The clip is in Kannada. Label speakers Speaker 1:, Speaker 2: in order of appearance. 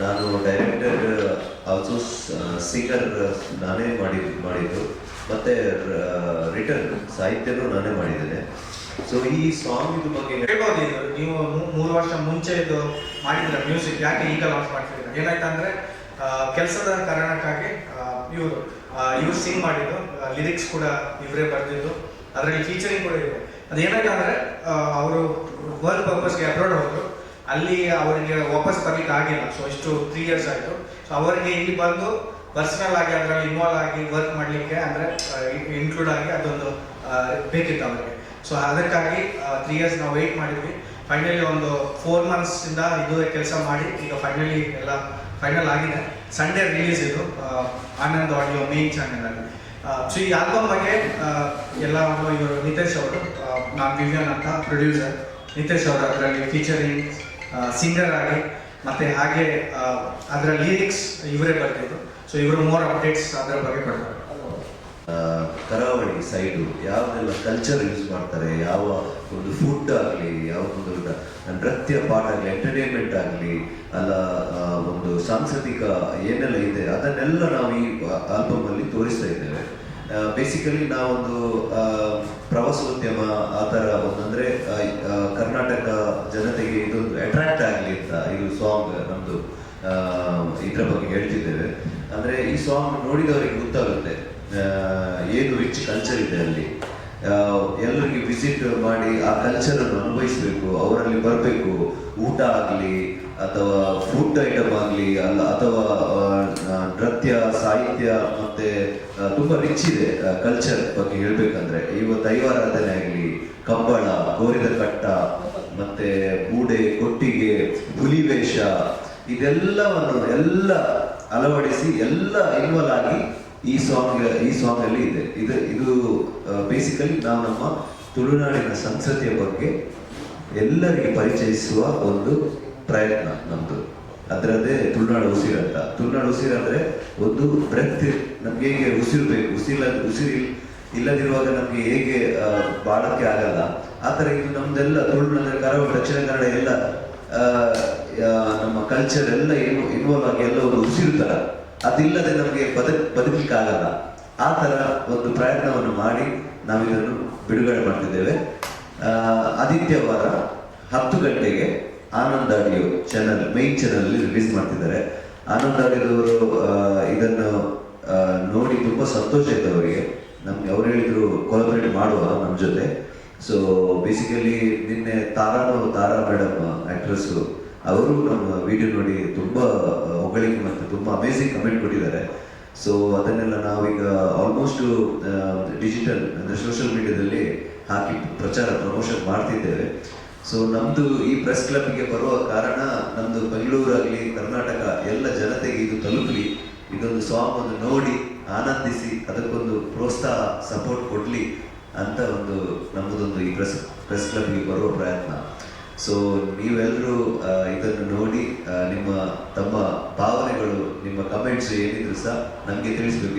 Speaker 1: ನಾನು ಡೈರೆಕ್ಟರ್ ಆಲ್ಸೋ ಸಿಂಗರ್ ನಾನೇ ಮಾಡಿ ಮಾಡಿದ್ದು. ಮತ್ತೆ ರಿಟರ್ನ್ ಸಾಹಿತ್ಯನೂ ನಾನೇ ಮಾಡಿದ್ದೇನೆ. ಸೊ ಈ ಸಾಂಗ್ ಇದು ಬಗ್ಗೆ
Speaker 2: ಹೇಳ್ಬೋದು ಇದು. ನೀವು ಮೂರು ವರ್ಷ ಮುಂಚೆ ಇದು ಮಾಡಿದ್ರ ಮ್ಯೂಸಿಕ್ ಯಾಕೆ ಈಗ ಲಾಂಚ್ ಮಾಡ್ತಿದ್ದೀರಾ? ಏನಾಯ್ತಂದ್ರೆ ಕೆಲಸದ ಕಾರಣಕ್ಕಾಗಿ ಇವರು ಇವ್ರು ಸಿಂಗ್ ಮಾಡಿದ್ದು ಲಿರಿಕ್ಸ್ ಕೂಡ ಇವರೇ ಬರೆದಿದ್ದು. ಅದರಲ್ಲಿ ಫೀಚರಿಂಗ್ ಕೂಡ ಇದೆ. ಅದೇನಾಯ್ತಂದ್ರೆ ಅವರು ವರ್ಲ್ಡ್ ಪರ್ಪಸ್ಗೆ ಅಬ್ರಾಡ್ ಹೋದ್ರು. ಅಲ್ಲಿ ಅವರಿಗೆ ವಾಪಸ್ ಬರ್ಲಿಕ್ಕೆ ಆಗಿಲ್ಲ. ಸೊ ಇಷ್ಟು ತ್ರೀ ಇಯರ್ಸ್ ಆಯಿತು. ಸೊ ಅವರಿಗೆ ಇಲ್ಲಿ ಬಂದು ಪರ್ಸನಲ್ ಆಗಿ ಅದರಲ್ಲಿ ಇನ್ವಾಲ್ವ್ ಆಗಿ ವರ್ಕ್ ಮಾಡಲಿಕ್ಕೆ ಅಂದರೆ ಇನ್ಕ್ಲೂಡ್ ಆಗಿ ಅದೊಂದು ಬೇಕಿತ್ತು ಅವರಿಗೆ. ಸೊ ಅದಕ್ಕಾಗಿ ತ್ರೀ ಇಯರ್ಸ್ ನಾವು ವೆಯ್ಟ್ ಮಾಡಿದ್ವಿ. ಫೈನಲಿ ಒಂದು ಫೋರ್ ಮಂತ್ಸ್ ಇಂದ ಕೆಲಸ ಮಾಡಿ, ಈಗ ಫೈನಲಿ ಎಲ್ಲ ಫೈನಲ್ ಆಗಿದೆ. ಸಂಡೇ ರಿಲೀಸ್ ಇದು ಆನಂದ್ ಆಡಿಯೋ ಮೇನ್ ಚಾನೆಲ್ ಅಲ್ಲಿ. ಸೊ ಈ ಆಲ್ಬಮ್ ಬಗ್ಗೆ ಎಲ್ಲ ಇವರು ನಿತೇಶ್ ಅವರು ನಾನು ವಿವಿಯನ್ ಅಂತ ಪ್ರೊಡ್ಯೂಸರ್ ನಿತೇಶ್ ಅವರು ಅದರಲ್ಲಿ ಫೀಚರಿಂಗ್ ಸಿಂಗರ್ ಆಗಿ, ಮತ್ತೆ ಹಾಗೆ ಅದರ ಲಿರಿಕ್ಸ್ ಇವರೇ ಬರ್ತಿದ್ರು ಸೊ ಇವರು ಮೋರ್ ಅಪ್ಡೇಟ್ಸ್ ಅದರ ಬಗ್ಗೆ ಕೊಡ್ತಾರೆ.
Speaker 1: ಕರಾವಳಿ ಸೈಡು ಯಾವ್ದೆಲ್ಲ ಕಲ್ಚರ್ ಯೂಸ್ ಮಾಡ್ತಾರೆ, ಯಾವ ಒಂದು ಫುಡ್ ಆಗಲಿ, ಯಾವ ಒಂದು ನೃತ್ಯ ಪಾಠ ಆಗಲಿ ಎಂಟರ್ಟೈನ್ಮೆಂಟ್ ಆಗಲಿ, ಅಲ್ಲ ಒಂದು ಸಾಂಸ್ಕೃತಿಕ ಏನೆಲ್ಲ ಇದೆ, ಅದನ್ನೆಲ್ಲ ನಾವು ಈ ಆಲ್ಬಮ್ ಅಲ್ಲಿ ತೋರಿಸ್ತಾ ಇದ್ದೇವೆ. ಬೇಸಿಕಲಿ ನಾವೊಂದು ಪ್ರವಾಸೋದ್ಯಮ, ಆ ಥರ ಒಂದಂದ್ರೆ ಕರ್ನಾಟಕ ಇದ್ರ ಬಗ್ಗೆ ಹೇಳ್ತಿದ್ದೇವೆ. ಅಂದ್ರೆ ಈ ಸಾಂಗ್ ನೋಡಿದವರಿಗೆ ಗೊತ್ತಾಗುತ್ತೆ. ಏನು ರಿಚ್ ಕಲ್ಚರ್ ಇದೆ ಅಲ್ಲಿ. ಎಲ್ಲರಿಗೆ ವಿಸಿಟ್ ಮಾಡಿ ಆ ಕಲ್ಚರನ್ನು ಅನುಭವಿಸಬೇಕು. ಅವರಲ್ಲಿ ಬರಬೇಕು. ಊಟ ಆಗಲಿ, ಅಥವಾ ಫುಡ್ ಐಟಮ್ ಆಗಲಿ, ಅಲ್ಲ, ಅಥವಾ ನೃತ್ಯ, ಸಾಹಿತ್ಯ, ಮತ್ತೆ ತುಂಬ ರಿಚ್ ಇದೆ ಕಲ್ಚರ್ ಬಗ್ಗೆ ಹೇಳ್ಬೇಕಂದ್ರೆ. ಇವತ್ತು ದೈವಾರಾಧನೆ ಆಗಲಿ, ಕಂಬಳ ಕೋರಿದ ಕಟ್ಟ, ಮತ್ತೆ ಬೂಡೆ ಕೊಟ್ಟಿಗೆ ಹುಲಿವೇಷ ಇದೆಲ್ಲವನ್ನು ಎಲ್ಲ ಅಳವಡಿಸಿ ಎಲ್ಲ ಇನ್ವಾಲ್ವ್ ಆಗಿ ಈ ಸಾಂಗ್ ಈ ಸಾಂಗ್ ಅಲ್ಲಿ ಇದೆ, ಇದು ಇದು ಬೇಸಿಕಲಿ ನಾವು ನಮ್ಮ ತುಳುನಾಡಿನ ಸಂಸ್ಕೃತಿಯ ಬಗ್ಗೆ ಎಲ್ಲರಿಗೆ ಪರಿಚಯಿಸುವ ಒಂದು ಪ್ರಯತ್ನ ನಮ್ದು. ಅದರದ್ದೇ ತುಳುನಾಡು ಉಸಿರಂತ ತುಳುನಾಡು ಉಸಿರು ಅಂದ್ರೆ ಒಂದು ಬ್ರೆತ್ ನಮ್ಗೆ ಹೇಗೆ ಉಸಿರು ಬೇಕು, ಉಸಿರಿಲ್ಲ, ಉಸಿರು ಇಲ್ಲದಿರುವಾಗ ನಮ್ಗೆ ಹೇಗೆ ಬಾಳಕ್ಕೆ ಆಗಲ್ಲ. ಆ ಥರ ಇದು ನಮ್ದೆಲ್ಲ ತುಳುನಾಡು ಕರಾವಳಿ, ದಕ್ಷಿಣ ಕನ್ನಡ ಎಲ್ಲ ನಮ್ಮ ಕಲ್ಚರ್ ಎಲ್ಲ ಏನು ಇನ್ವಾಲ್ವ್ ಆಗಿ ಎಲ್ಲ ಒಂದು ಅದಿಲ್ಲದೆ ನಮಗೆ ಬದುಕ್, ಬದುಕಲಿಕ್ಕೆ ಆಗಲ್ಲ. ಆ ಥರ ಒಂದು ಪ್ರಯತ್ನವನ್ನು ಮಾಡಿ ನಾವಿದನ್ನು ಬಿಡುಗಡೆ ಮಾಡ್ತಿದ್ದೇವೆ. ಆದಿತ್ಯವಾರ ಹತ್ತು ಗಂಟೆಗೆ Anand audio channel main channel ಅಲ್ಲಿ ರಿಲೀಸ್ ಮಾಡ್ತಿದ್ದಾರೆ. ಆನಂದ್ ಆಡಿಯೋದವರು ಇದನ್ನು ನೋಡಿ ತುಂಬಾ ಸಂತೋಷ ಇತ್ತು ಅವರಿಗೆ. ನಮ್ಗೆ ಅವ್ರು ಹೇಳಿದ್ರು ಕೊಲಾಬರೇಟ್ ಮಾಡುವ ನಮ್ಮ ಜೊತೆ. ಸೊ ಬೇಸಿಕಲಿ ನಿನ್ನೆ ತಾರಾನು ತಾರಾ ಮೇಡಮ್ ಆಕ್ಟ್ರೆಸ್ ಅವರು ನಮ್ಮ ವಿಡಿಯೋ ನೋಡಿ ತುಂಬ ಹೊಗಳಿಕೆ ಮತ್ತು ತುಂಬ ಅಮೇಝಿಂಗ್ ಕಮೆಂಟ್ ಕೊಟ್ಟಿದ್ದಾರೆ. ಸೊ ಅದನ್ನೆಲ್ಲ ನಾವೀಗ ಆಲ್ಮೋಸ್ಟ್ ಡಿಜಿಟಲ್ ಅಂದರೆ ಸೋಷಿಯಲ್ ಮೀಡಿಯಾದಲ್ಲಿ ಹಾಕಿ ಪ್ರಚಾರ ಪ್ರಮೋಷನ್ ಮಾಡ್ತಿದ್ದೇವೆ. ಸೊ ನಮ್ಮದು ಈ ಪ್ರೆಸ್ ಕ್ಲಬ್ಗೆ ಬರುವ ಕಾರಣ ನಮ್ಮದು ಬೆಂಗಳೂರಾಗಲಿ ಕರ್ನಾಟಕ ಎಲ್ಲ ಜನತೆಗೆ ಇದು ತಲುಪಲಿ. ಇದೊಂದು ಸಾಂಗ್ ಒಂದು ನೋಡಿ, ಆನಂದಿಸಿ, ಅದಕ್ಕೊಂದು ಪ್ರೋತ್ಸಾಹ ಸಪೋರ್ಟ್ ಕೊಡಲಿ ಅಂತ ಒಂದು ನಮ್ಮದೊಂದು ಈ ಪ್ರೆಸ್ ಪ್ರೆಸ್ ಕ್ಲಬ್ಗೆ ಬರುವ ಪ್ರಯತ್ನ. ಸೊ ನೀವೆಲ್ಲರೂ ಇದನ್ನು ನೋಡಿ ನಿಮ್ಮ ತಮ್ಮ ಭಾವನೆಗಳು ನಿಮ್ಮ ಕಮೆಂಟ್ಸ್ ಏನಿದ್ರು ಸಹ ನಮಗೆ ತಿಳಿಸ್ಬೇಕು.